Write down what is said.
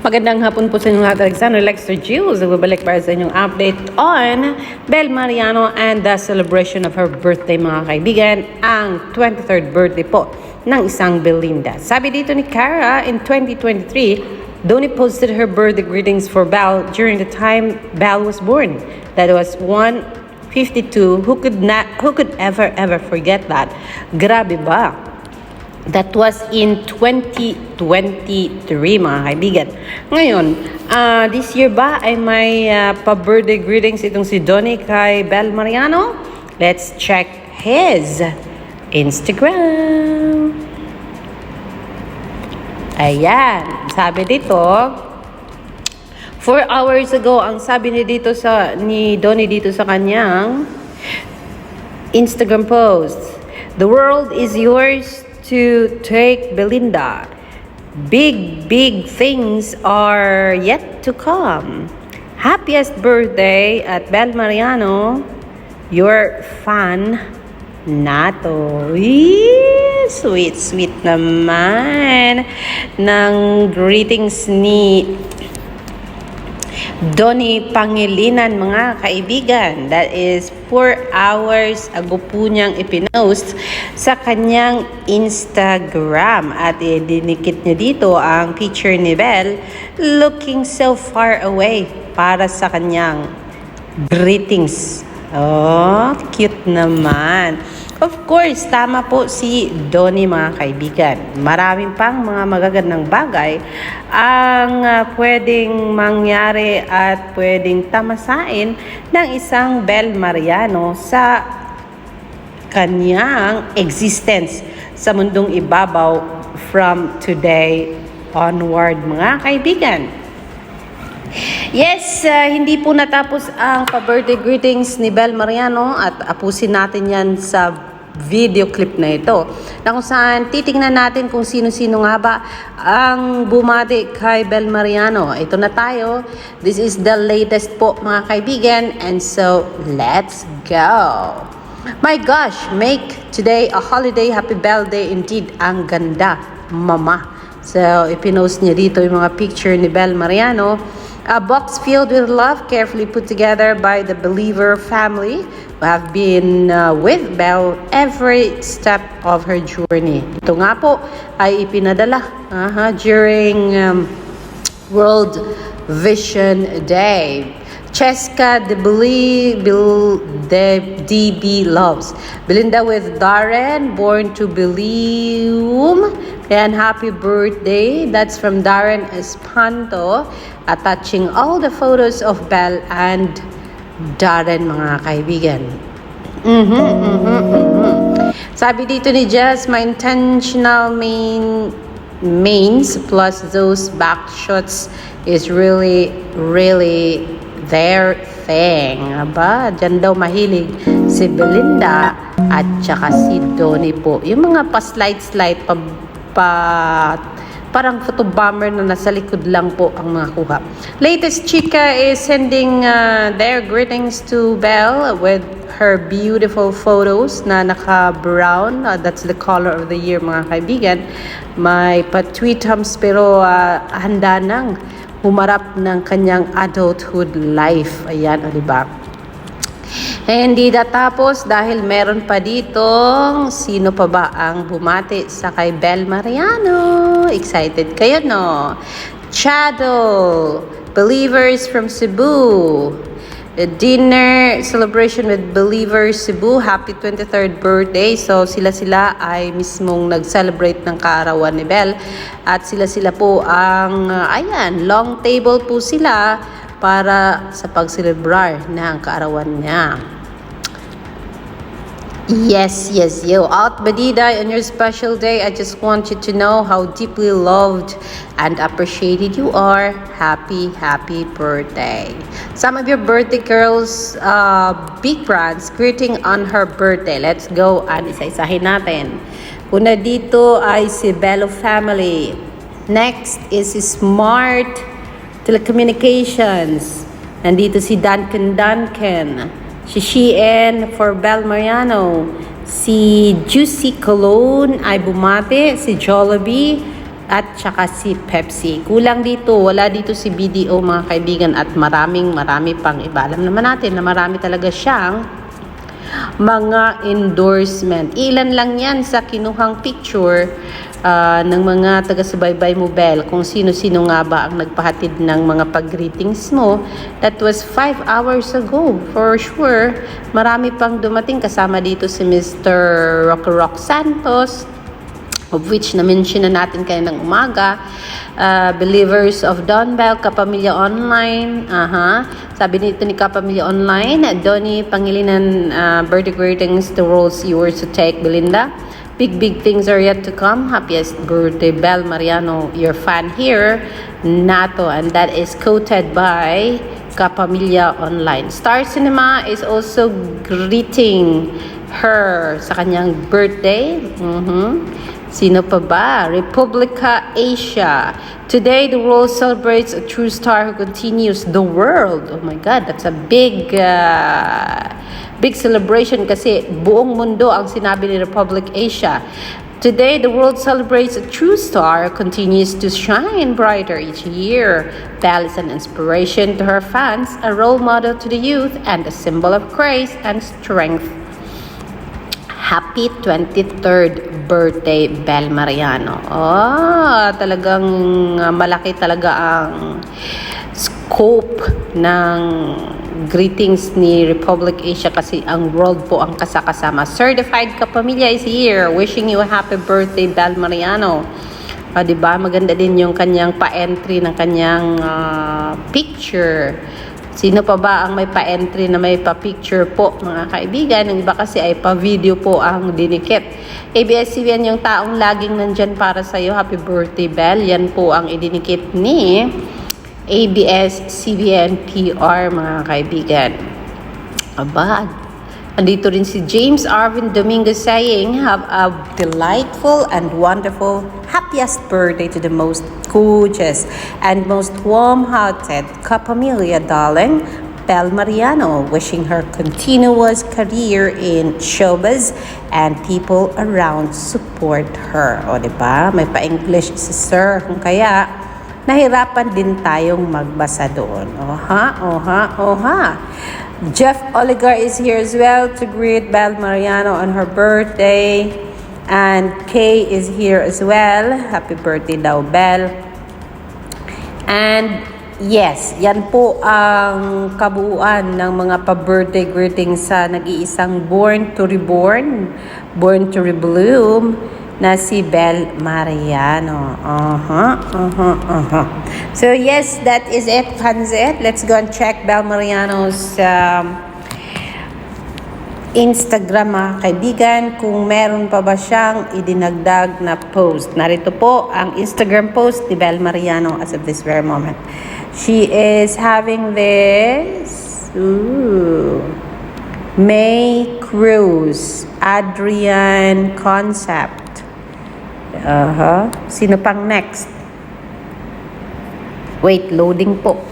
Magandang hapon po sa inyong lahat. Alexander Lexter Jules. Nagbabalik para sa inyong update on Bel Mariano and the celebration of her birthday mga kaibigan. Ang 23rd birthday po ng isang Belinda. Sabi dito ni Cara, in 2023, Doni posted her birthday greetings for Belle during the time Belle was born. That was 152. Who could not, who could ever, ever forget that? Grabe ba? That was in 2023, mga kaibigan. Ngayon, ah, this year ba ay may ah, pa-birthday greetings itong si Donnie kay Bel Mariano? Let's check his Instagram. Ayan, sabi dito, Four hours ago, ang sabi ni dito sa ni Donnie dito sa kanyang Instagram post. The world is yours to take Belinda. Big, big things are yet to come. Happiest birthday at Bel Mariano. Your fan, Nato. Sweet, sweet naman ng greetings ni Donny Pangilinan mga kaibigan. That is 4 hours ago po niyang ipinost sa kanyang Instagram. At dinikit niya dito ang picture ni Belle looking so far away para sa kanyang greetings. Oh, cute naman. Of course, tama po si Donnie mga kaibigan. Maraming pang mga magagandang bagay ang ah, pwedeng mangyari at pwedeng tamasain ng isang Bel Mariano sa kanyang existence sa mundong ibabaw from today onward mga kaibigan. Yes, ah, hindi po natapos ang pa-birthday greetings ni Bel Mariano at apusin natin yan sa video clip na ito. Na kung saan titingnan natin kung sino-sino nga ba ang bumati kay Bel Mariano. Ito na tayo. This is the latest po mga kaibigan and so let's go. My gosh, make today a holiday. Happy Bell Day indeed. Ang ganda, mama. So, ipinost niya dito yung mga picture ni Bel Mariano. A box filled with love, carefully put together by the Believer family who have been uh, with Belle every step of her journey. Ito nga po ay ipinadala aha, during um, World Vision Day. Cheska de DB Loves. Belinda with Darren, born to Belium. And happy birthday. That's from Darren Espanto. Attaching all the photos of Belle and Darren, mga kaibigan. Mhm, mhm, mhm. Sabi dito ni Jess, my intentional main mains plus those back shots is really, really their thing. Aba, dyan daw mahilig si Belinda at saka si Donnie po. Yung mga pa-slide-slide, pa, pa parang photo bomber na nasa likod lang po ang mga kuha. Latest chika is sending uh, their greetings to Belle with her beautiful photos na naka-brown. Uh, that's the color of the year mga kaibigan. May pa-tweetums pero uh, handa nang humarap ng kanyang adulthood life. Ayan, o diba? Hindi natapos dahil meron pa ditong sino pa ba ang bumati sa kay Bel Mariano. Excited kayo, no? Chado, Believers from Cebu. A dinner celebration with Believers Cebu. Happy 23rd birthday. So sila-sila ay mismong nag-celebrate ng kaarawan ni Bel. At sila-sila po ang, uh, ayan, long table po sila para sa pag-celebrar ng kaarawan niya. Yes, yes, yo. Out Badida, on your special day, I just want you to know how deeply loved and appreciated you are. Happy, happy birthday. Some of your birthday girls, uh, big brands, greeting on her birthday. Let's go and isa-isahin natin. Una dito ay si Bello Family. Next is Smart Telecommunications. Nandito si Duncan Duncan. Si Shein for Bel Mariano. Si Juicy Cologne ay bumate. Si Jollibee. at saka si Pepsi. Kulang dito, wala dito si BDO mga kaibigan at maraming marami pang iba. Alam naman natin na marami talaga siyang mga endorsement. Ilan lang yan sa kinuhang picture ah, ng mga taga-subaybay mo, Bel, kung sino-sino nga ba ang nagpahatid ng mga pag-greetings mo. That was 5 hours ago, for sure. Marami pang dumating kasama dito si Mr. Rock Rock Santos, of which na-mention na natin kayo ng umaga. Uh, believers of Don Bell, Kapamilya Online. Aha. Sabi nito ni Kapamilya Online, Donnie Pangilinan, uh, birthday greetings to roles yours to take, Belinda. Big, big things are yet to come. Happiest birthday, Bel Mariano, your fan here, Nato. And that is quoted by Kapamilya Online. Star Cinema is also greeting her sa kanyang birthday. Mhm. Sino pa ba? Republica Asia. Today, the world celebrates a true star who continues the world. Oh my God, that's a big, uh, big celebration kasi buong mundo ang sinabi ni Republic Asia. Today, the world celebrates a true star continues to shine brighter each year. Belle is an inspiration to her fans, a role model to the youth, and a symbol of grace and strength. Happy 23rd birthday, Bel Mariano. Oh, talagang uh, malaki talaga ang scope ng greetings ni Republic Asia kasi ang world po ang kasakasama. Certified Kapamilya is here. Wishing you a happy birthday, Bel Mariano. Ah, 'di ba? Maganda din yung kanyang pa-entry ng kanyang ah, picture. Sino pa ba ang may pa-entry na may pa-picture po, mga kaibigan? Yung iba kasi ay pa-video po ang dinikit. ABS-CBN yung taong laging nandyan para sa iyo. Happy birthday, Bell. Yan po ang idinikit ni ABS-CBN PR, mga kaibigan. Aba, andito rin si James Arvin Dominguez saying, Have a delightful and wonderful happiest birthday to the most gorgeous and most warm-hearted Capamilia darling, Bel Mariano, wishing her continuous career in showbiz and people around support her. O, ba? May pa-English si Sir. Kung kaya, nahirapan din tayong magbasa doon. Oha, oha, oha. Jeff Oligar is here as well to greet Bel Mariano on her birthday. And Kay is here as well. Happy birthday daw, Bel. And yes, yan po ang kabuuan ng mga pa-birthday greetings sa nag-iisang Born to Reborn, Born to Rebloom na si Bel Mariano. Uh-huh, uh-huh, uh-huh. So yes, that is it, Panzet. Let's go and check Bel Mariano's um, Instagram mga kaibigan kung meron pa ba siyang idinagdag na post. Narito po ang Instagram post ni Bel Mariano as of this very moment. She is having this ooh, May Cruz Adrian Concept. Uh-huh. Sino pang next? Wait, loading po.